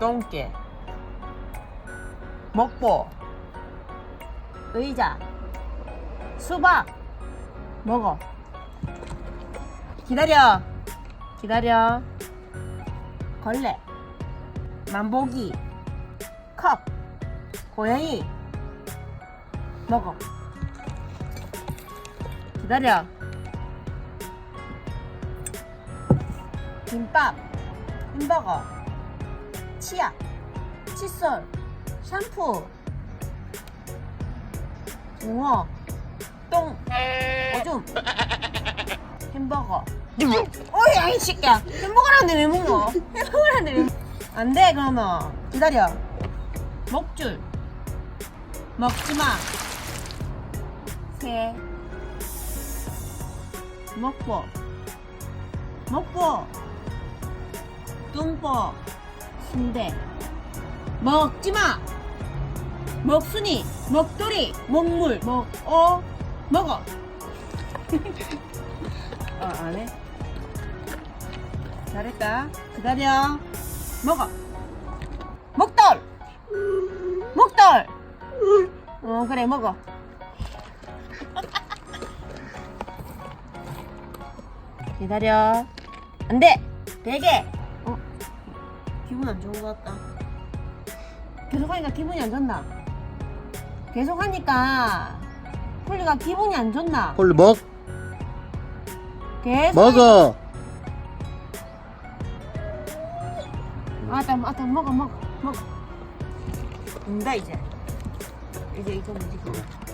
똥개 먹보 의자 수박 먹어. 기다려. 기다려. 걸레 만보기 컵 고양이 먹어. 기다려. 김밥 햄버거 치약 칫솔 샴푸 붕어 똥 오줌 햄버거. 어이 아이 새끼야. 햄버거라는데 왜 먹어? 햄버거라는데 왜 안 돼 그러면. 기다려. 먹줄. 먹지마. 새 먹보 먹보 뚱보 순대. 먹지마. 먹순이. 먹돌이. 먹물. 먹어? 먹어. 어 안해? 잘했다. 기다려 먹어. 먹돌 먹돌 어 그래 먹어. 기다려. 안 돼. 베개 어? 기분 안 좋은 것 같다. 계속 하니까 기분이 안 좋나? 계속 하니까 폴리가 기분이 안 좋나? 홀리 먹. 계속 먹어 아따 아따 먹어 먹어 먹어. 된다 이제. 이제 이거 뭐지